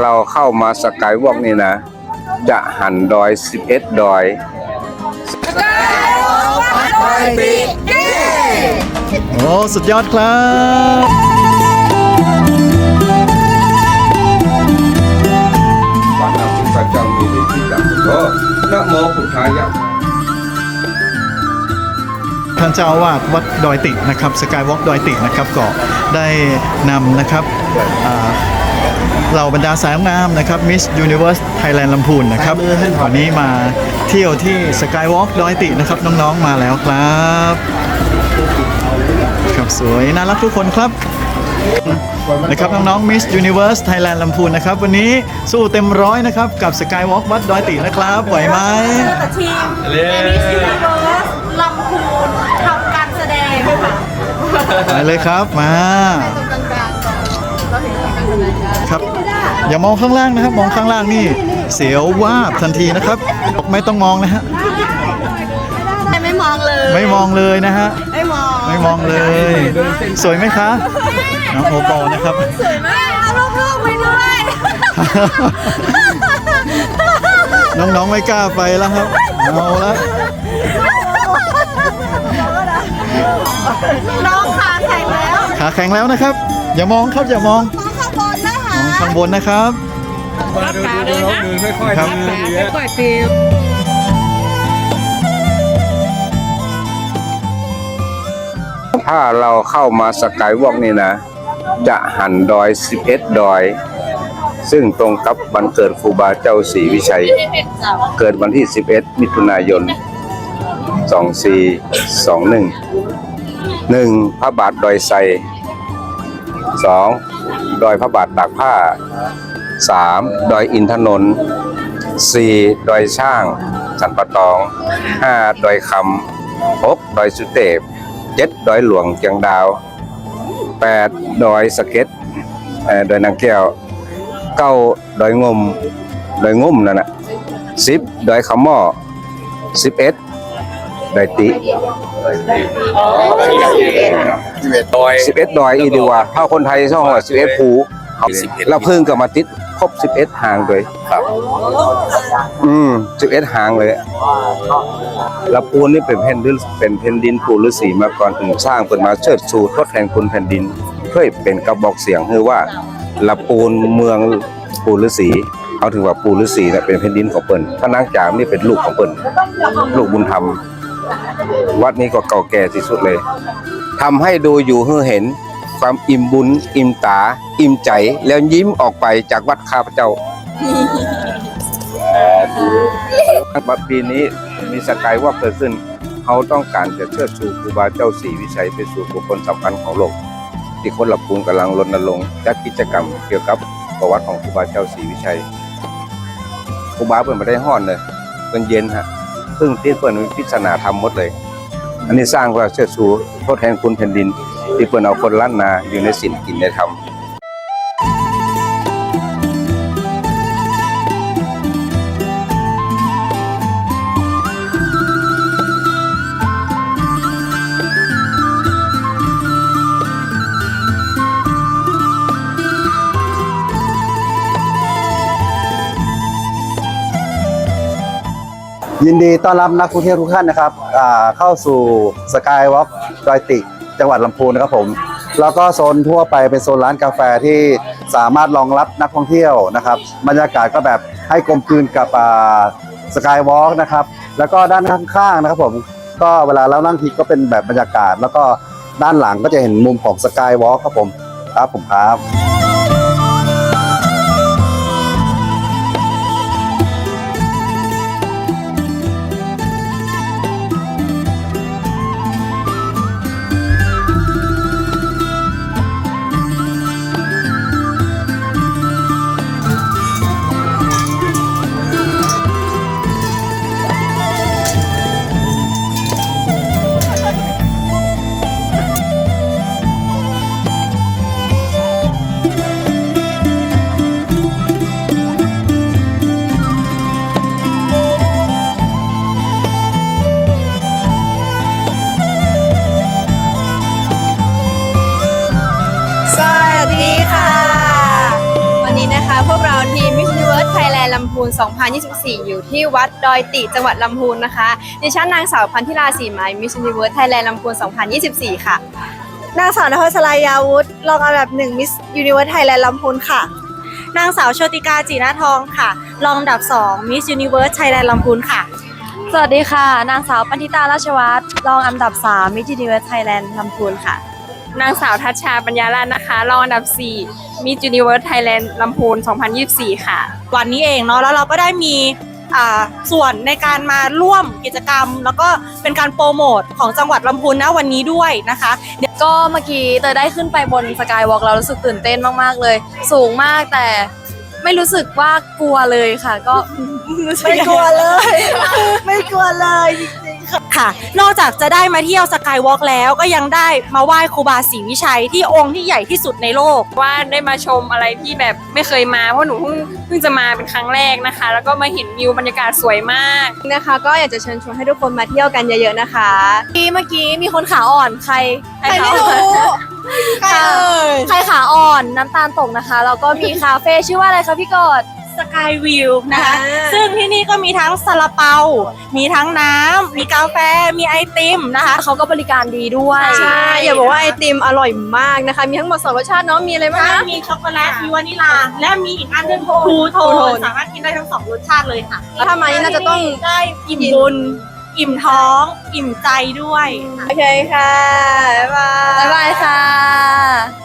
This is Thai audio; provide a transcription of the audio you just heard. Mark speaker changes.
Speaker 1: เราเข้ามาสกายวอล์กนี่นะ จะหันดอย 11 ดอย
Speaker 2: โอ้สุดยอดครับ
Speaker 1: วันนั้นพระเจ้ามีฤทธิ์ที่จับโอ้นะโมพุทธายะ
Speaker 2: ท่านเจ้าอาวาสวัดดอยตินะครับสกายวอล์กดอยตินะครับก็ได้นำนะครับอ่า เหล่าบรรดาสาวงามนะครับ Miss Universe Thailand ลำพูนนะครับวันนี้มาเที่ยวที่สกายวอล์กดอยตินะครับ น้องๆมาแล้วครับครับสวยน่ารักทุกคนครับนะครับน้องๆ Miss Universe Thailand ลำพูนนะครับ วันนี้สู้เต็มร้อยนะครับ กับ Skywalk วัดดอยตินะครับไหวไหม
Speaker 3: แต่ทีมเอมิสยูนิเวิร์สลำพูนทำการแสดงค่ะ
Speaker 2: ไปเลยครับมา อย่ามองข้างล่างนะครับ มองข้างล่างนี่เสียววาบทันทีนะครับ ไม่ต้องมองนะฮะ
Speaker 3: ไม่มองเลย
Speaker 2: ไม่มองเลยนะฮะ
Speaker 3: ไม่มอง
Speaker 2: ไม่มองเลย สวยไหมคะน้องโอปอล์นะครับ
Speaker 3: สวยมากเอาลูกๆไปด้วย
Speaker 2: น้องๆไม่กล้าไปแล้วครับเอาละ
Speaker 3: น้องขาแข็งแล้ว
Speaker 2: ขาแข็งแล้วนะครับ อย่ามองครับอย่ามอง
Speaker 3: น้อง ข้างบนนะคะ
Speaker 2: มองข้างบนนะครับ
Speaker 4: รับขาเลยนะ
Speaker 1: ค่อย
Speaker 2: ครับ
Speaker 4: รับขาค่อยๆตีม
Speaker 1: ถ้าเราเข้ามาสกายวอล์กนี่นะ จะหันดอย 11 ดอย ซึ่งตรงกับวันเกิดครูบาเจ้าศรีวิชัย เกิดวันที่ 11 มิถุนายน 2421 1. พระบาทดอยไซ 2. ดอยพระบาทตากผ้า 3. ดอยอินทนนท์ 4. ดอยช่าง สันปะตอง 5. ดอยคำ 6. ดอยสุเทพ 7. ดอยหลวงเจียงดาว 8. ดอยสะเก็ดเอ่อดอยนางแก้ว 9. ดอยงม ดอยงมนั่นนะ 10. ดอยคำหม้อ 11. ดอยติ
Speaker 5: ดอย
Speaker 1: 11 ดอยอีดีว่าเฮาคนไทยช่องว่า11 ภูเขาเราเพิ่งก็มาติดครบ 11 หางเลย
Speaker 5: ครับ
Speaker 1: อืม 11 หางเลย แล้วปูนนี่เป็นแผ่นดินเป็นแผ่นดินปูฤาษีมาก่อนถึงสร้างเพิ่นมาเชิดชูทดแทนคุณแผ่นดินเพื่อเป็นกระบอกเสียงคือว่าละปูนเมืองปูฤาษีเขาถือว่าปูฤาษีน่ะเป็นแผ่นดินของเปิ้นพระนางจามนี่เป็นลูกของเปิ้นลูกบุญธรรม วัดนี้ก็เก่าแก่ที่สุดเลยทำให้ดูอยู่เฮือเห็นความอิ่มบุญ อิ่มตา อิ่มใจแล้วยิ้มออกไปจากวัดข้าพเจ้าบัดปีนี้มีสกายว่าเกิดขึ้น เขาต้องการจะเชิดชูครูบาเจ้าศรีวิชัยเป็นสู่บุคคลสำคัญของโลก ที่คนหลับปูนกำลังรณรงค์จัดกิจกรรมเกี่ยวกับประวัติของครูบาเจ้าศรีวิชัยครูบาเปิดมาได้ห้อนเลยเป็นเย็นฮะ เพิ่งที่เปิดพิจารณาธรรมหมดเลย อันนี้สร้างเพื่อเชิดชูทดแทนคุณแผ่นดิน ที่เปิดเอาคนล้านนาอยู่ในศีลกินในธรรม
Speaker 6: ยินดีต้อนรับนักท่องเที่ยวทุกท่านนะครับเข้าสู่สกายวอล์กดอยติจังหวัดลำพูนนะครับผม แล้วก็โซนทั่วไปเป็นโซนร้านกาแฟที่สามารถรองรับนักท่องเที่ยวนะครับ บรรยากาศก็แบบให้กลมกลืนกับสกายวอล์กนะครับ แล้วก็ด้านข้างๆนะครับผม ก็เวลาเรานั่งทีก็เป็นแบบบรรยากาศ แล้วก็ด้านหลังก็จะเห็นมุมของสกายวอล์กครับผม ครับผมครับ
Speaker 7: พูน 2024 อยู่ที่วัดดอยติจังหวัดลำพูนนะคะ ดิฉันนางสาวพันธิลาสีไม้ Miss Universe Thailand ลำพูน 2024 ค่ะ
Speaker 3: นางสาวนภัสรายาวุธรองอันดับหนึ่งมิสยูนิเวิร์สไทยแลนด์ลำพูนค่ะ นางสาวโชติกาจีนาทองค่ะ รองอันดับ2มิสยูนิเวิร์สไทยแลนด์ลำพูนค่ะ
Speaker 7: สวัสดีค่ะ นางสาวปันธิตาราชวัฒน์รองอันดับ3 Miss Universe Thailand ลำพูนค่ะ
Speaker 8: นางสาวทัชชาปัญญาลาภนะคะ รองอันดับ4 Miss Universe Thailand ลำพูน 2024 ค่ะ
Speaker 3: วันนี้เองเนาะแล้วเราก็ได้มีอ่าส่วนในการมาร่วมกิจกรรม แล้วก็เป็นการโปรโมทของจังหวัดลำพูนนะวันนี้ด้วยนะคะ
Speaker 7: ก็เมื่อกี้เตยได้ขึ้นไปบนสกายวอล์กเรารู้สึกตื่นเต้นมากๆเลย สูงมากแต่ไม่รู้สึกว่ากลัวเลยค่ะ ก็รู้สึ
Speaker 3: ไม่กลัวเลย ไม่กลัวเลยจริงๆ ค่ะค่ะ นอกจากจะได้มาเที่ยวสกายวอล์กแล้วก็ยังได้มาไหว้ครูบาศรีวิชัยที่องค์ที่ใหญ่ที่สุดในโลก
Speaker 8: ว่าได้มาชมอะไรที่แบบไม่เคยมาเพราะหนูเพิ่งเพิ่งจะมาเป็นครั้งแรกนะคะ แล้วก็มาเห็นวิวบรรยากาศสวยมาก
Speaker 7: นะคะ ก็อยากจะเชิญชวนให้ทุกคนมาเที่ยวกันเยอะๆนะคะ ที่เมื่อกี้มีคนขาอ่อนใคร
Speaker 3: ใครไม่รู้ใครเอ่ย
Speaker 7: ใครขาอ่อนน้ำตาลตกนะคะแล้วก็มีคาเฟ่ชื่อว่าอะไรคะพี่กอด
Speaker 3: สกายวิวนะคะ
Speaker 7: อ่า
Speaker 3: ซึ่งที่นี่ก็มีทั้งซาลาเปา มีทั้งน้ำ มีกาแฟ มีไอติมนะคะ
Speaker 7: เขาก็บริการดีด้วย
Speaker 3: ใช่
Speaker 7: อย่าบอกว่าไอติมอร่อยมากนะคะ มีทั้งหมดสองรสชาติเนาะ มีอะไรบ้างนะ
Speaker 3: มีช็อกโกแลต มีวานิลา และมีอีกอันหนึงทูโท
Speaker 7: ทูโท
Speaker 3: น สามารถกินได้ทั้งสองรสชาติเลยค่ะ
Speaker 7: ถ้ามานี่น่าจะต้อง
Speaker 3: ได้อิ่มบุญ อิ่มท้อง อิ่มใจด้วย
Speaker 7: โอเคค่ะ บ๊ายบาย บ๊ายบายค่ะ